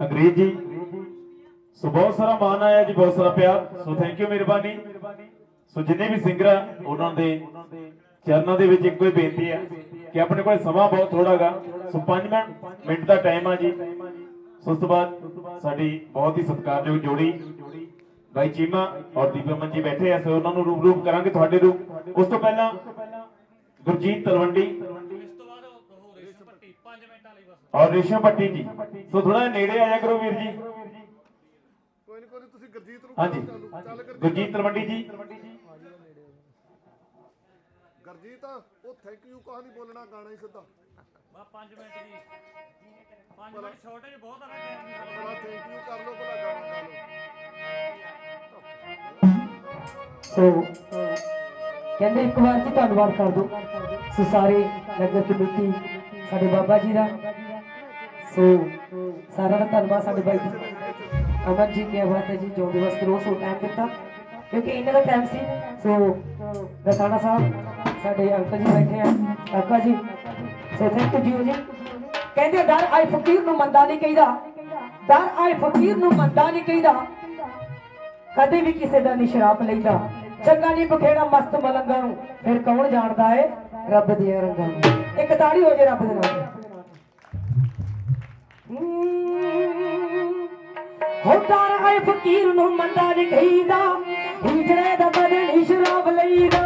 ਅੰਗਰੇਜ਼ ਜੀ, ਸੋ ਬਹੁਤ ਸਾਰਾ ਮਾਣ ਆਇਆ ਜੀ, ਬਹੁਤ ਸਾਰਾ ਪਿਆਰ। ਸੋ ਥੈਂਕ ਯੂ ਮਿਹਰਬਾਨੀ। ਸੋ ਜਿੰਨੇ ਵੀ ਸਿੰਗਰ ਆ, ਉਹਨਾਂ ਦੇ ਚਰਨਾਂ ਦੇ ਵਿੱਚ ਇੱਕੋ ਹੀ ਬੇਨਤੀ ਹੈ ਕਿ ਆਪਣੇ ਕੋਲ ਸਮਾਂ ਬਹੁਤ ਥੋੜਾਗਾ ਸੋ 5 ਮਿੰਟ ਮਿੰਟ ਦਾ ਟਾਈਮ ਆ ਜੀ। ਸੋ ਉਸ ਤੋਂ ਬਾਅਦ ਸਾਡੀ ਬਹੁਤ ਹੀ ਸਤਿਕਾਰਯੋਗ ਜੋੜੀ, ਬਾਈ ਚੀਮਾ ਔਰ ਦੀਪਮਨ ਜੀ ਬੈਠੇ ਆ, ਸੋ ਉਹਨਾਂ ਨੂੰ ਰੂਪ ਰੂਪ ਕਰਾਂਗੇ ਤੁਹਾਡੇ ਰੂਪ। ਉਸ ਤੋਂ ਪਹਿਲਾਂ ਗੁਰਜੀਤ ਤਲਵੰਡੀ ਔਰ ਰੇਸ਼ਮ ਪੱਟੀ ਜੀ। ਸੋ ਥੋੜਾ ਨੇੜੇ ਆਇਆ ਕਰੋ ਵੀਰ ਜੀ। ਕੋਈ ਨਹੀਂ ਕੋਈ ਤੁਸੀਂ ਗੁਰਜੀਤ ਨੂੰ ਹਾਂਜੀ। ਗੁਰਜੀਤ। ਤਲਵੰਡੀ ਜੀ। ਗੁਰਜੀਤ ਉਹ ਥੈਂਕ ਯੂ ਕਹਾ ਨਹੀਂ ਬੋਲਣਾ ਗਾਣਾ ਹੀ ਸਿੱਧਾ। ਬਾ 5 ਮਿੰਟ ਜੀ। 5 ਮਿੰਟ ਛੋਟੇ ਜਿਹੇ ਬਹੁਤ ਆ ਨਹੀਂ ਭਲਾ ਥੈਂਕ ਯੂ ਕਰ ਲਓ ਭਲਾ ਗਾਣਾ ਗਾ ਲਓ। ਸੋ ਕਹਿੰਦੇ ਇੱਕ ਵਾਰ ਜੀ ਧੰਨਵਾਦ ਕਰ ਦੋ ਸੋ ਸਾਰੇ ਨਗਰ ਕਮੇਟੀ ਸਾਡੇ ਬਾਬਾ ਜੀ ਦਾ। ਸੋ ਸਾਰਿਆਂ ਦਾ ਧੰਨਵਾਦ ਸਾਡੇ ਬਾਈ ਜੀ। ਅਮਨ ਜੀ ਕੀ ਬਾਤ ਹੈ ਜੀ, ਜੋ ਦਿਵਸ ਕਰੋ ਸੋ ਟਾਈਮ ਦਿੱਤਾ। ਕਿਉਂਕਿ ਇਹਨਾਂ ਦਾ ਟਾਈਮ ਸੀ, ਸੋ ਰਸਾਣਾ ਸਾਹਿਬ, ਸਾਡੇ ਅੰਕਲ ਜੀ ਬੈਠੇ ਆ, ਕਾਕਾ ਜੀ। ਸੋ ਥੈਂਕ ਯੂ ਜੀ। ਕਹਿੰਦੇ ਦਰ ਆਏ ਫਕੀਰ ਨੂੰ ਮੰਦਾ ਨਹੀਂ ਕਹੀਦਾ। ਦਰ ਆਏ ਫਕੀਰ ਨੂੰ ਮੰਦਾ ਨਹੀਂ ਕਹੀਦਾ। ਕਦੇ ਵੀ ਕਿਸੇ ਦਾ ਨਹੀਂ ਸ਼ਰਾਪ ਲੈਂਦਾ ਚੰਗਾ ਨਹੀਂ ਬਖੇੜਾ ਮਸਤ ਮਲੰਗਾ ਨੂੰ। ਫਿਰ ਕੌਣ ਜਾਣਦਾ ਏ? ਰੱਬ ਦੀਆਂ ਰੰਗਾਂ ਨੂੰ। ਇੱਕ ਤਾੜੀ ਹੋ ਜੇ ਰੱਬ ਦੇ ਨਾਲ। ਹੋ ਤਾਰ ਆਏ ਫਕੀਰ ਨੂੰ ਮੰਦਾ ਨਹੀਂ ਕਹੀਦਾ ਹਿਜੜੇ ਦਾ ਬਦਨ ਨਹੀਂ ਸ਼ਰਾਬ ਲਈਦਾ।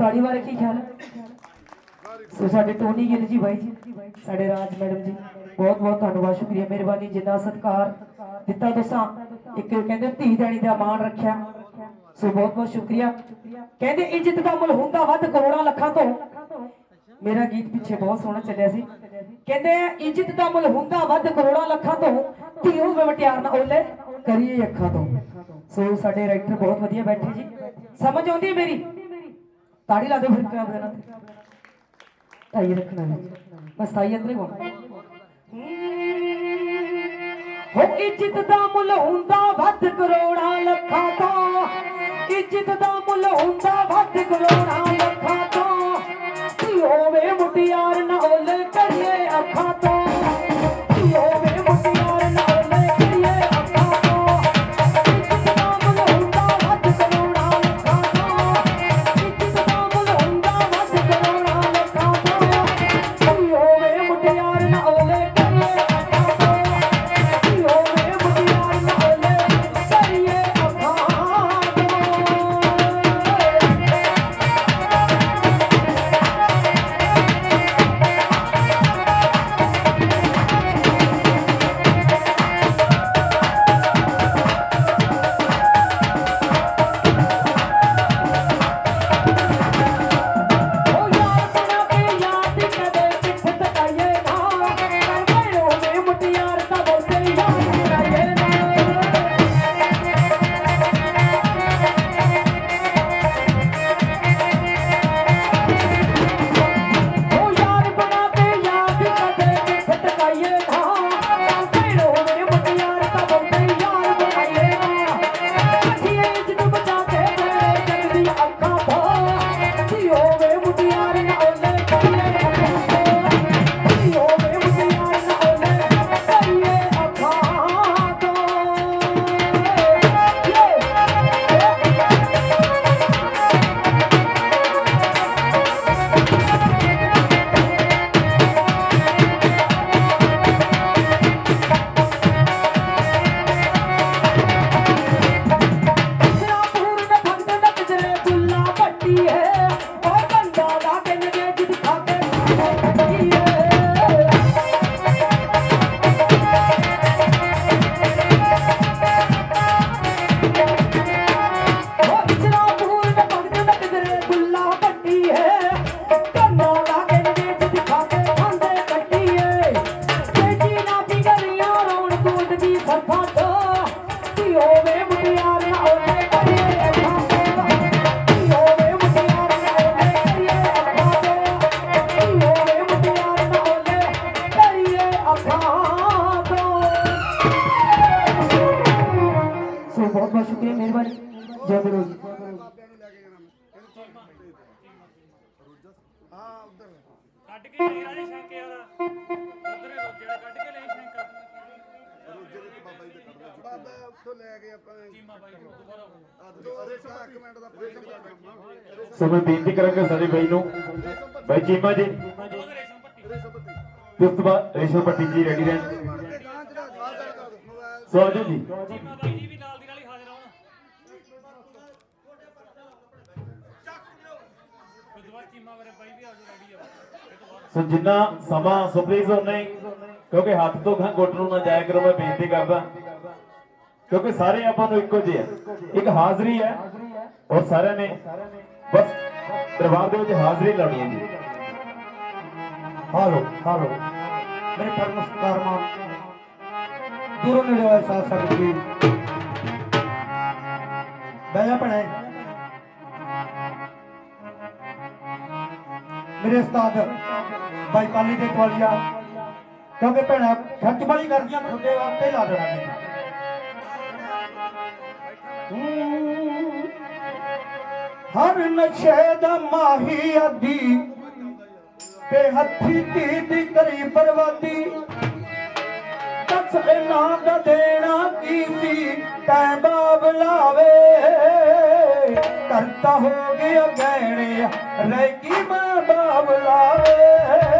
ਤਾੜੀ ਬਾਰੇ ਕੀ ਖਿਆਲ ਸੋ ਸਾਡੇ ਟੋਨੀ ਗਿੱਲ ਜੀ ਬਾਈ ਜੀ, ਸਾਡੇ ਰਾਜ ਮੈਡਮ ਜੀ, ਬਹੁਤ ਬਹੁਤ ਧੰਨਵਾਦ, ਸ਼ੁਕਰੀਆ, ਮਿਹਰਬਾਨੀ, ਜਿੰਨਾ ਸਤਕਾਰ ਦਿੱਤਾ ਤੁਸੀਂ। ਇੱਕ ਕਹਿੰਦੇ ਧੀ ਦੇਣੀ ਦਾ ਮਾਣ ਰੱਖਿਆ। ਸੋ ਬਹੁਤ ਬਹੁਤ ਸ਼ੁਕਰੀਆ। ਕਹਿੰਦੇ ਇੱਜ਼ਤ ਦਾ ਮੁੱਲ ਹੁੰਦਾ ਵੱਧ ਕਰੋੜਾਂ ਲੱਖਾਂ ਤੋਂ। ਮੇਰਾ ਗੀਤ ਪਿੱਛੇ ਬਹੁਤ ਸੋਹਣਾ ਚੱਲਿਆ ਸੀ। ਕਹਿੰਦੇ ਇੱਜ਼ਤ ਦਾ ਮੁੱਲ ਹੁੰਦਾ ਵੱਧ ਕਰੋੜਾਂ ਲੱਖਾਂ ਤੋਂ। ਧੀ ਹੋਵੇ ਵਟਿਆਰ ਨਾ ਓਲੇ, ਕਰੀਏ ਅੱਖਾਂ ਤੋਂ। ਸੋ ਸਾਡੇ ਰਾਈਟਰ ਬਹੁਤ ਵਧੀਆ ਬੈਠੇ ਜੀ। ਸਮਝ ਆਉਂਦੀ ਹੈ ਮੇਰੀ? ਤਾੜੀ ਲਾ ਦਿਓ ਫਿਰ ਕਿਆ ਦੇਣਾ ਤਾਈ ਰੱਖਣਾ ਹੈ ਬਸ ਤਾਈ ਅੰਦਰ ਹੀ ਹੋ ਇੱਜ਼ਤ ਦਾ ਮੁੱਲ ਹੁੰਦਾ ਵੱਧ ਕਰੋੜਾਂ ਲੱਖਾਂ ਤੋਂ ਇੱਜ਼ਤ ਦਾ ਮੁੱਲ ਹੁੰਦਾ ਵੱਧ ਕਰੋੜਾਂ ਲੱਖਾਂ ਤੋਂ ਕੀ ਹੋਵੇ ਮੁਟਿਆਰ ਨਾ ਓਲੇ ਕਰੀਏ ਅੱਖਾਂ ਤੋਂ ਕੀ ਹੋਵੇ ਸੋ ਮੈਂ ਬੇਨਤੀ ਕਰਾਂਗਾ ਸਾਡੇ ਬਾਈ ਨੂੰ। ਬਾਈ ਚੀਮਾ ਜੀ। ਉਸ ਤੋਂ ਬਾਅਦ ਰੇਸ਼ਮ ਪੱਟੀ ਜੀ ਰੈਡੀ ਰਹਿਣ। ਸੋ ਜੀ ਜੀ। ਸੋ ਜਿੰਨਾ ਸਮਾਂ ਸੋ ਪਲੀਜ਼ ਉਹਨੇ ਕਿਉਂਕਿ ਹੱਥ ਤੋਂ ਗਾਂ ਗੁੱਟ ਨੂੰ ਨਾ ਜਾਇਆ ਕਰੋ, ਮੈਂ ਬੇਨਤੀ ਕਰਦਾ। ਕਿਉਂਕਿ ਸਾਰੇ ਆਪਾਂ ਨੂੰ ਇੱਕੋ ਜਿਹੇ ਆ। ਇੱਕ ਹਾਜ਼ਰੀ ਹੈ, ਔਰ ਸਾਰਿਆਂ ਨੇ ਬਸ, ਦਰਬਾਰ ਦੇ ਵਿੱਚ ਹਾਜ਼ਰੀ ਲਾਉਣੀ ਹੈ ਜੀ। ਹਾਲੋ ਹਾਲੋ। ਮੇਰੇ ਪਰਮ ਸਤਿਕਾਰਮਾਨ ਦੂਰੋਂ ਨੇੜੇ ਆਏ ਸਾਥ ਸੰਗਤ ਜੀ। ਬਹਿ ਜਾ ਭੈਣੇ। ਮੇਰੇ ਉਸਤਾਦ ਬਾਈ ਪਾਲੀ ਦੇ ਕੋਲੀਆ ਕਿਉਂਕਿ ਭੈਣਾ ਖੱਟ ਬੜੀ ਕਰਦੀਆਂ ਖੁੱਡੇ ਵਾਸਤੇ ਲਾ ਦੇਣਾ। ਨੇ ਹਰ ਨਸ਼ੇ ਦਾ ਮਾਹੀ ਆਦੀ। ਤੇ ਹੱਥੀ ਧੀ ਦੀ ਕਰੀ ਬਰਬਾਦੀ। ਦੱਸ ਇਹਨਾਂ ਦਾ ਦੇਣਾ ਕੀ ਸੀ? ਤੈਂ ਬਾਬਲਾਵੇ ਕਰਤਾ ਹੋ ਗਿਆ ਗਹਿਣੇ, ਰਹਿ ਕੀ ਮੈਂ ਬਾਬਲਾਵੇ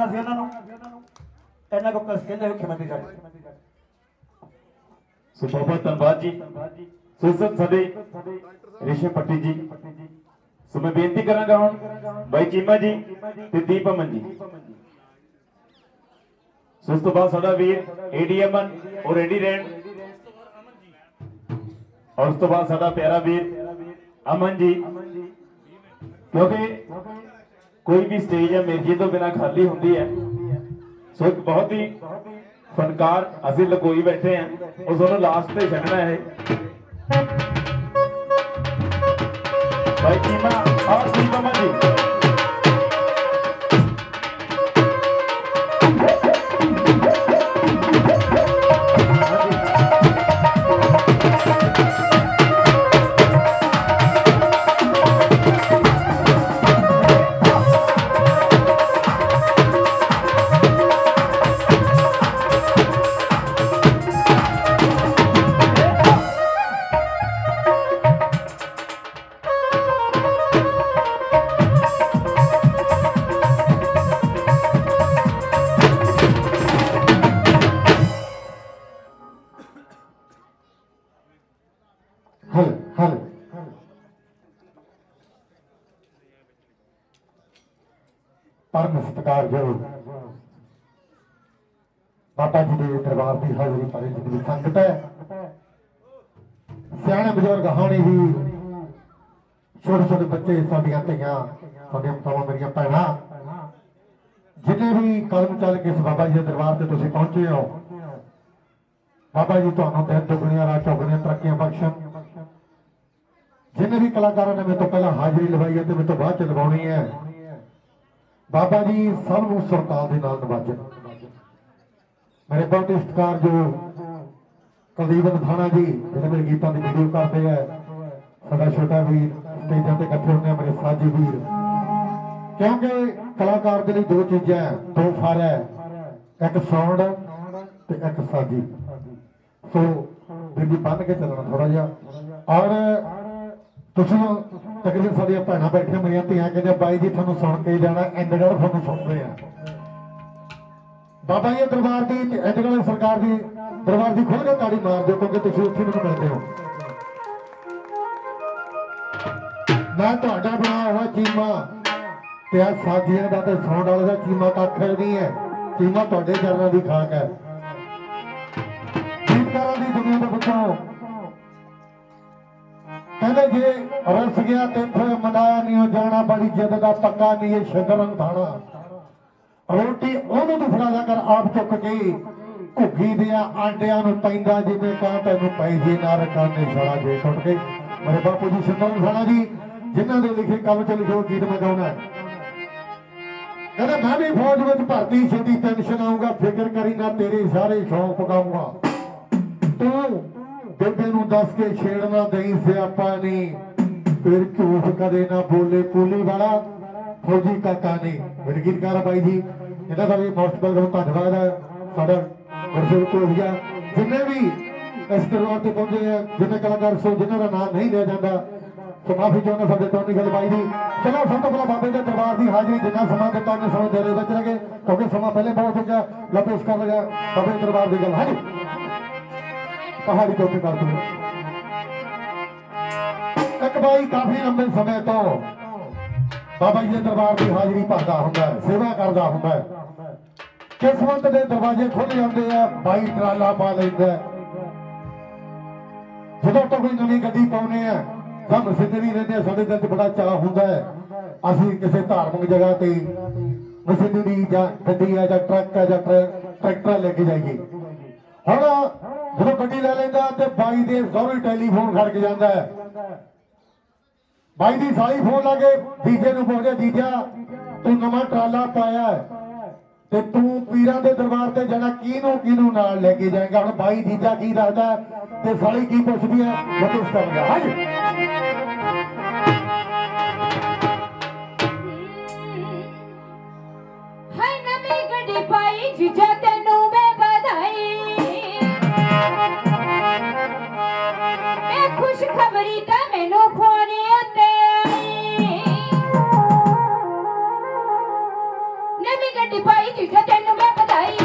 ਤਾਂ ਆਪ ਸੁਣਨਾ ਸੀ ਉਹਨਾਂ ਨੂੰ। ਇਹਨਾਂ ਕੋ ਕਸ ਕਹਿੰਦੇ ਹੋ ਖਿਮਤੀ ਸਾਡੇ ਸੋ ਬਹੁਤ ਬਹੁਤ ਧੰਨਵਾਦ ਜੀ। ਸੋ ਸਰ ਸਾਡੇ ਰਿਸ਼ੇ ਪੱਟੀ ਜੀ। ਸੋ ਮੈਂ ਬੇਨਤੀ ਕਰਾਂਗਾ ਹੁਣ ਬਾਈ ਚੀਮਾ ਜੀ ਤੇ ਦੀਪ ਅਮਨ ਜੀ। ਸੋ ਉਸ ਤੋਂ ਬਾਅਦ ਸਾਡਾ ਵੀਰ ਏਡੀ ਅਮਨ ਔਰ ਏਡੀ ਰੈਂਡ ਔਰ ਉਸ ਤੋਂ ਬਾਅਦ ਸਾਡਾ ਪਿਆਰਾ ਵੀਰ ਅਮਨ ਜੀ। ਕਿਉਂਕਿ ਕੋਈ ਵੀ ਸਟੇਜ ਹੈ ਮਿਰਜੀ ਤੋਂ ਬਿਨਾ ਖਾਲੀ ਹੁੰਦੀ ਹੈ। ਸੋ ਇੱਕ ਬਹੁਤ ਹੀ ਫਨਕਾਰ ਅਸੀਂ ਲਕੋਈ ਬੈਠੇ ਆ ਉਹ ਤੁਹਾਨੂੰ ਲਾਸਟ ਤੇ ਛੱਡਣਾ ਹੈ। ਭਾਈ ਕੀਮਾ ਔਰ ਦੀਪਮਾ ਜੀ? ਪਰਮ ਸਤਿਕਾਰਯੋਗ ਬਾਬਾ ਜੀ ਦੇ ਦਰਬਾਰ ਦੀ ਹਾਜ਼ਰੀ ਭਰੀ ਜਿੰਨੀ ਸੰਗਤ ਹੈ। ਸਿਆਣੇ ਬਜ਼ੁਰਗ ਹਾਣੀ ਵੀ ਛੋਟੇ ਛੋਟੇ ਬੱਚੇ ਸਾਡੀਆਂ ਧੀਆਂ, ਸਾਡੀਆਂ ਮਾਵਾਂ ਮੇਰੀਆਂ ਭੈਣਾਂ, ਜਿੰਨੇ ਵੀ ਕਦਮ ਚੱਲ ਕੇ ਇਸ ਬਾਬਾ ਜੀ ਦੇ ਦਰਬਾਰ ਤੇ ਤੁਸੀਂ ਪਹੁੰਚੇ ਹੋ, ਬਾਬਾ ਜੀ ਤੁਹਾਨੂੰ ਦਿਨ ਦੁਗਣੀਆਂ ਰਾਤ ਚੌਗਣੀਆਂ ਤਰੱਕੀਆਂ ਬਖਸ਼ਣ। ਜਿੰਨੇ ਵੀ ਕਲਾਕਾਰਾਂ ਨੇ ਮੇਰੇ ਤੋਂ ਪਹਿਲਾਂ ਹਾਜ਼ਰੀ ਲਵਾਈ ਹੈ ਤੇ ਮੇਰੇ ਤੋਂ ਬਾਅਦ ਚ ਲਵਾਉਣੀ ਹੈ। ਬਾਬਾ ਜੀ ਸਭ ਨੂੰ ਸਰਤਾਲ ਦੇ ਨਾਲ ਨਵਾਜਣ। ਮੇਰੇ ਬਹੁਤ ਇਸਤਕਾਰ ਜੋ ਕੁਲਦੀਪ ਥਾਣਾ ਜੀ, ਜਿਹੜੇ ਮੇਰੇ ਗੀਤਾਂ ਦੀ ਵੀਡੀਓ ਕਰਦੇ ਆ, ਸਾਡਾ ਛੋਟਾ ਵੀਰ, ਸਟੇਜਾਂ ਤੇ ਇਕੱਠੇ ਹੁੰਦੇ ਆ ਮੇਰੇ ਸਾਜੀ ਵੀਰ। ਕਿਉਂਕਿ ਕਲਾਕਾਰ ਦੇ ਲਈ ਦੋ ਚੀਜ਼ਾਂ ਦੋ ਫਰ ਹੈ, ਇੱਕ ਸਾਊਂਡ ਤੇ ਇੱਕ ਸਾਜੀ। ਸੋ ਵੀਰ ਜੀ ਬੰਨ ਕੇ ਚੱਲਣਾ ਥੋੜਾ ਜਿਹਾ। ਔਰ ਤੁਸੀਂ ਤਕਰੀਬਨ ਸਾਡੀਆਂ ਭੈਣਾਂ ਬੈਠੀਆਂ ਮੇਰੀਆਂ ਧੀਆਂ ਕਹਿੰਦੇ ਬਾਈ ਜੀ ਤੁਹਾਨੂੰ ਸੁਣ ਕੇ ਜਾਣਾ ਇੰਦਗੜ ਤੁਹਾਨੂੰ ਸੁਣਦੇ ਆ। ਬਾਬਾ ਜੀ ਦੇ ਦਰਬਾਰ ਦੀ ਤੇ ਇੰਦਗੜ ਸਰਕਾਰ ਦੀ, ਦਰਬਾਰ ਦੀ ਖੁੱਲ੍ਹ ਕੇ ਤਾੜੀ ਮਾਰ ਦਿਓ, ਕਿਉਂਕਿ ਤੁਸੀਂ ਉੱਥੇ ਮੈਨੂੰ ਮਿਲਦੇ ਹੋ। ਮੈਂ ਤੁਹਾਡਾ ਬਣਾਇਆ ਹੋਇਆ ਚੀਮਾ, ਤੇ ਆ ਸਾਜੀਆਂ ਦਾ ਤੇ ਸੌਂਡ ਵਾਲੇ ਦਾ ਚੀਮਾ ਕੱਖ ਨਹੀਂ ਹੈ। ਚੀਮਾ ਤੁਹਾਡੇ ਚਰਨਾਂ ਦੀ ਖਾਕ ਹੈ। ਕਹਿੰਦੇ ਜੇ ਰਸ ਗਿਆ ਤੇ ਫਿਰ ਮਨਾਇਆ ਨਹੀਂ, ਉਹ ਜਾਣਾ ਬੜੀ ਜਿੱਦ ਦਾ ਪੱਕਾ ਨਹੀਂ, ਇਹ ਸ਼ਗਰਨ ਥਾਣਾ ਰੋਟੀ ਉਹਨੂੰ ਤੂੰ ਫੜਾ ਜਾ ਕਰ, ਆਪ ਚੁੱਕ ਕੇ। ਘੁੱਗੀ ਦੇ ਆਂਡਿਆਂ ਨੂੰ ਪੈਂਦਾ ਜਿਵੇਂ ਕਾਂ, ਤੈਨੂੰ ਪੈ ਜੇ ਨਾ ਰਕਾਨੇ ਛੜਾ ਜੇ ਟੁੱਟ ਕੇ ਮੇਰੇ ਬਾਪੂ ਜੀ ਸਿੰਦਰ ਸਾਲਾ ਜੀ, ਜਿਨ੍ਹਾਂ ਦੇ ਲਿਖੇ ਕੰਮ ਚ ਲਿਖੋ, ਗੀਤ ਮੈਂ ਗਾਉਣਾ ਕਹਿੰਦਾ, ਮੈਂ ਵੀ ਫੌਜ ਵਿੱਚ ਭਰਤੀ ਛੇਤੀ ਪੈਨਸ਼ਨ ਆਊਗਾ, ਫਿਕਰ ਕਰੀ ਨਾ, ਤੇਰੇ ਸਾਰੇ ਸ਼ੌਂਕ ਪਕਾਊਗਾ। ਤੂੰ ਬੇਬੇ ਨੂੰ ਦੱਸ ਕੇ ਛੇੜਨਾ ਨਹੀਂ ਸਿਆਪਾ ਨਹੀਂ ਫਿਰ ਝੂਠ ਕਦੇ ਨਾ ਬੋਲੇ ਪੂਲੀ ਵਾਲਾ, ਫੌਜੀ ਕਾਕਾ ਨੇ। ਮੇਰੇ ਬਾਈ ਜੀ, ਇਹਨਾਂ ਦਾ ਵੀ ਮੋਸਟ ਵੈਲਕਮ ਧੰਨਵਾਦ ਹੈ ਸਾਡਾ ਗੁਰਸੇਵਕ ਕੋਹੀਆ ਜਿੰਨੇ ਵੀ ਇਸ ਦਰਬਾਰ ਤੇ ਪਹੁੰਚੇ ਆ, ਜਿੰਨੇ ਕਲਾਕਾਰ ਸੋ, ਜਿਨ੍ਹਾਂ ਦਾ ਨਾਮ ਨਹੀਂ ਲਿਆ ਜਾਂਦਾ, ਸੋ ਮਾਫੀ ਚਾਹੁੰਦਾ ਸਾਡੇ ਟੋਨੀ ਗੱਲ ਬਾਈ ਜੀ। ਚਲੋ, ਸਭ ਤੋਂ ਪਹਿਲਾਂ ਬਾਬੇ ਦੇ ਦਰਬਾਰ ਦੀ ਹਾਜ਼ਰੀ ਜਿੰਨਾ ਸਮਾਂ ਦਿੱਤਾ ਉਹਨੇ ਸਮਾਂ ਦੇਰੇ ਵਿੱਚ ਲਗੇ, ਕਿਉਂਕਿ ਸਮਾਂ ਪਹਿਲੇ ਬਹੁਤ ਹੋ ਗਿਆ। ਲਪੇਸ਼ ਕਰ ਲਗਾ ਬਾਬੇ ਦਰਬਾਰ ਦੀ ਗੱਲ। ਹਾਂਜੀ। ਪਹਾੜੀ ਤੋਂ ਕਰ ਦੂੰ। ਇੱਕ ਬਾਈ ਕਾਫੀ ਲੰਬੇ ਸਮੇਂ ਤੋਂ ਬਾਬਾ ਜੀ ਦੇ ਦਰਬਾਰ ਦੀ ਹਾਜ਼ਰੀ ਭਰਦਾ ਹੁੰਦਾ ਹੈ, ਸੇਵਾ ਕਰਦਾ ਹੁੰਦਾ ਹੈ। ਕਿਸਮਤ ਦੇ ਦਰਵਾਜ਼ੇ ਖੁੱਲ ਜਾਂਦੇ ਆ, ਬਾਈ ਟਰਾਲਾ ਪਾ ਲੈਂਦਾ ਜਦੋਂ ਤੋਂ ਕੋਈ ਨਵੀਂ ਗੱਡੀ ਪਾਉਨੇ ਆ ਤਾਂ ਮਸ਼ੀਨਰੀ ਲੈਂਦੇ ਆ ਸਾਡੇ ਦਿਲ 'ਚ ਬੜਾ ਚਾਹ ਹੁੰਦਾ ਹੈ। ਅਸੀਂ ਕਿਸੇ ਧਾਰਮਿਕ ਜਗ੍ਹਾ ਤੇ ਮਸ਼ੀਨਰੀ ਜਾਂ ਗੱਡੀ ਆ ਜਾਂ ਟਰੱਕ ਆ ਜਾਂ ਟਰੈਕਟਰ ਲੈ ਕੇ ਜਾਈਏ। ਹੁਣ ਜਦੋਂ ਗੱਡੀ ਲੈ ਲੈਂਦਾ ਤੇ ਬਾਈ ਦੇ ਜ਼ਰੂਰੀ ਟੈਲੀਫੋਨ ਖੜਕ ਜਾਂਦਾ ਹੈ। ਬਾਈ ਦੀ ਸਾਲੀ ਫੋਨ ਲਾ ਕੇ ਜੀਜੇ ਨੂੰ ਪੁੱਛਦੇ ਜੀਜਾ ਤੂੰ ਨਵਾਂ ਟਰਾਲਾ ਪਾਇਆ ਤੇ ਤੂੰ ਪੀਰਾਂ ਦੇ ਦਰਬਾਰ ਤੇ ਜਾਣਾ, ਕਿਹਨੂੰ ਕਿਹਨੂੰ ਨਾਲ ਲੈ ਕੇ ਜਾਏਗਾ? ਹੁਣ ਬਾਈ ਜੀਜਾ ਕੀ ਦੱਸਦਾ ਤੇ ਸਾਲੀ ਕੀ ਪੁੱਛਦੀ ਹੈ? ਨੋਟਿਸ ਕਰ ਹਾਂਜੀ। ਹਾਏ ਨਵੀਂ ਗੱਡੀ ਪਾਈ, ਜੀਜਾ ਖਬਰੀ ਤਾਂ ਮੈਨੂੰ ਫੋਨ ਉੱਤੇ ਨਵੀਂ ਗੱਡੀ ਪਾਈ ਜੀਜਾ ਤੈਨੂੰ ਮੈਂ ਵਧਾਈ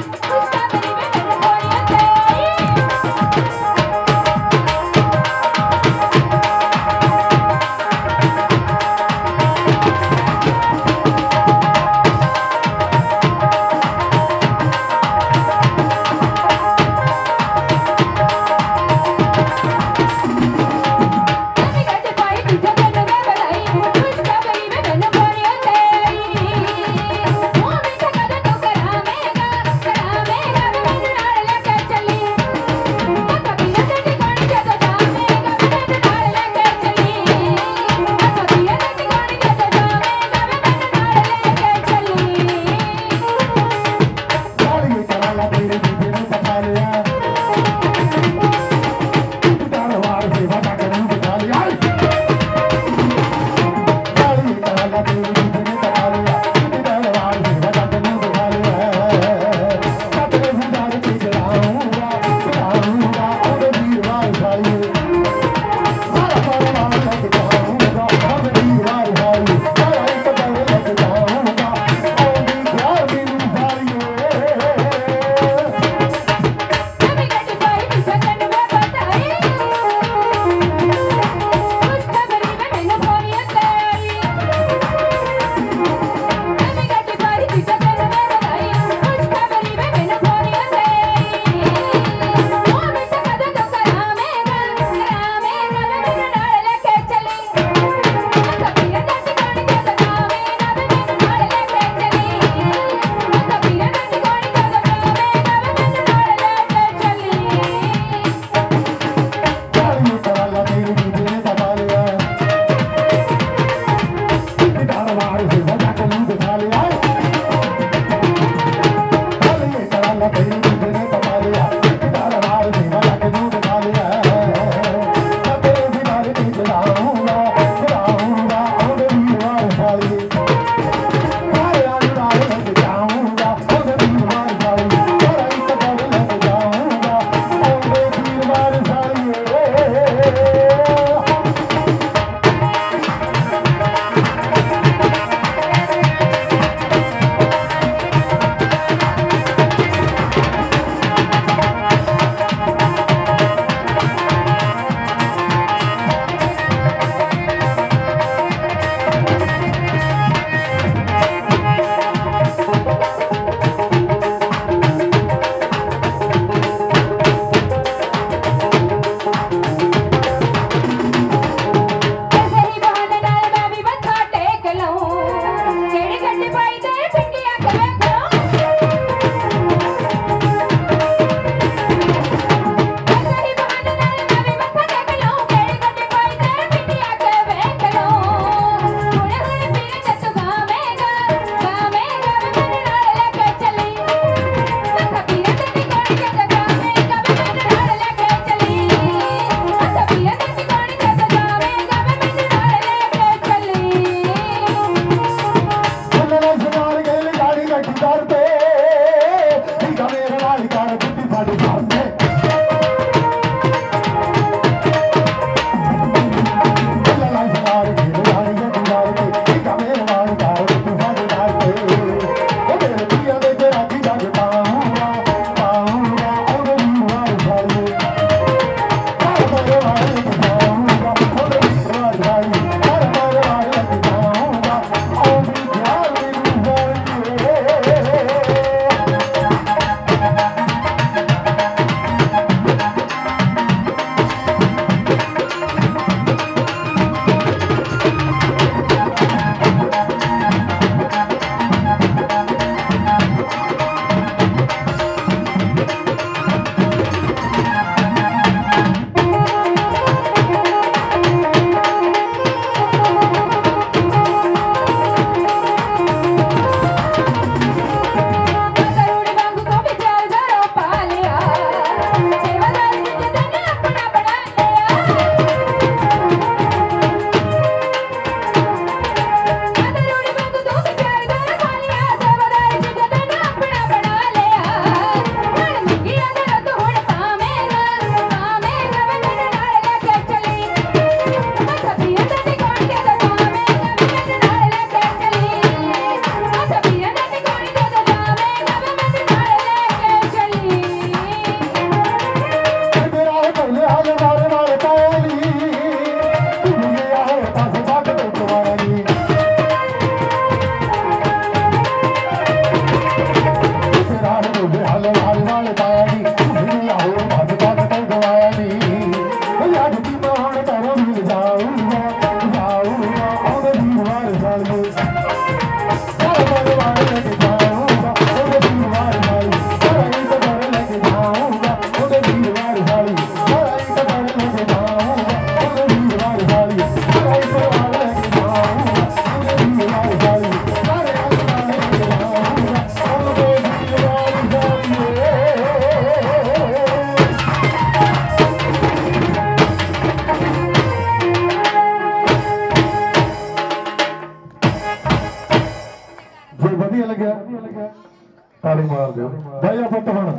ਬਹਿ ਜਾ ਪੁੱਤ ਬਣ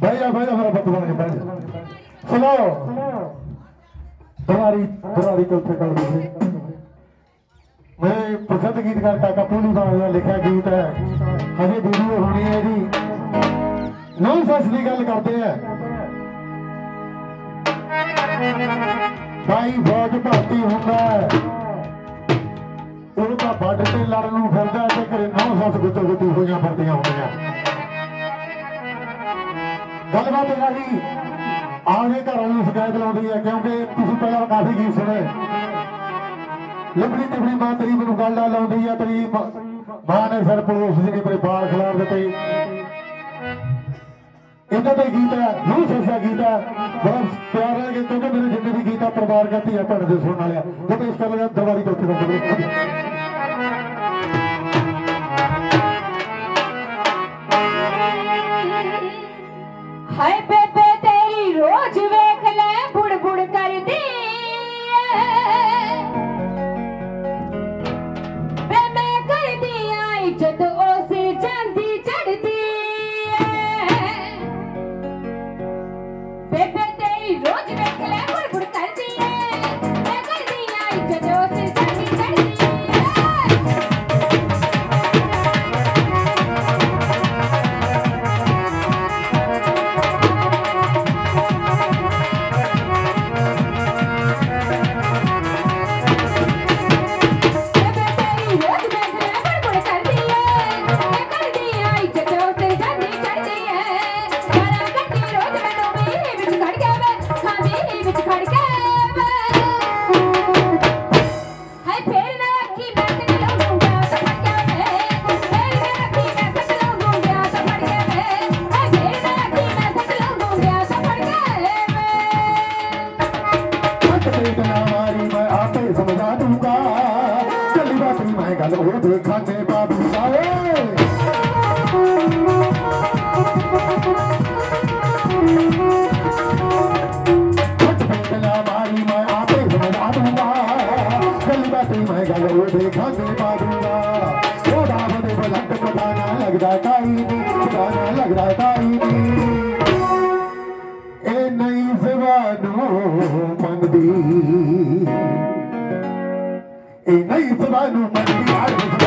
ਬਹਿ ਜਾ ਬਹਿ ਜਾ ਮੇਰਾ ਪੁੱਤ ਬਣ ਕੇ, ਬਹਿ ਜਾ। ਸੁਣੋ। ਦੁਆਰੀ ਦੁਆਰੀ ਤੋਂ ਉੱਥੇ ਕਰ ਦਿੱਤੀ ਮੈਂ ਪਸੰਦ ਗੀਤਕਾਰ ਕਾਕਾ ਪੂਲੀ ਦਾ ਲਿਖਿਆ ਗੀਤ ਹੈ। ਹਜੇ ਵੀਡੀਓ ਹੋਣੀ ਹੈ ਜੀ ਨੌ ਸੱਸ ਦੀ ਗੱਲ ਕਰਦੇ ਆ। ਭਾਈ ਫੌਜ ਭਰਤੀ ਹੁੰਦਾ ਹੈ। ਉਹ ਤਾਂ ਵੱਡ ਤੇ ਲੜਨ ਨੂੰ ਫਿਰਦਾ ਤੇ ਘਰੇ ਨੌ ਸੱਸ ਗੁੱਤੋ ਗੁੱਤੀ ਹੋਈਆਂ ਫਿਰਦੀਆਂ ਹੁੰਦੀਆਂ। ਗੱਲਬਾਤ ਇਹ ਆ ਜੀ ਘਰਾਂ ਨੂੰ ਸ਼ਿਕਾਇਤ ਲਾਉਂਦੀ ਹੈ, ਕਿਉਂਕਿ ਤੁਸੀਂ ਪਹਿਲਾਂ ਕਾਫੀ ਗੀਤ ਸੁਣੇ। ਲੱਭੜੀ ਤਬੜੀ ਮਾਂ ਤੇਰੀ ਮੈਨੂੰ ਗੱਲ ਲਾਉਂਦੀ ਆ ਤੇਰੀ ਮਾਂ ਨੇ ਸਿਰ ਪਲੋਸ ਜੀ ਨੇ ਮੇਰੇ ਬਾਲ ਖਿਲਾਰ ਦਿੱਤੇ। ਇਹਨਾਂ ਦਾ ਗੀਤ ਹੈ ਨੂੰ ਸੱਸਾ ਗੀਤ ਹੈ। ਬੜਾ ਪਿਆਰਾ ਹੈ ਕਿਉਂਕਿ ਮੇਰੇ ਜਿੰਨੇ ਵੀ ਗੀਤ ਆ ਪਰਿਵਾਰ ਗਤੀ ਆ, ਭੈਣ ਦੇ ਸੁਣਨ ਵਾਲਿਆ ਉਹ ਤੇ ਇਸ ਕਰ ਲਗਾ ਦਰਬਾਰੀ ਤੋਂ ਉੱਥੇ ਹਾਏ ਬੇਬੇ ਤੇਰੀ ਰੋਜ਼ ਵੇਖ ਲੈ ਬੁੜ ਬੁੜ ਕਰਦੀ ਮੰਗਦੀ ਇਹ ਨਹੀਂ ਜ਼ਬਾਨੋਂ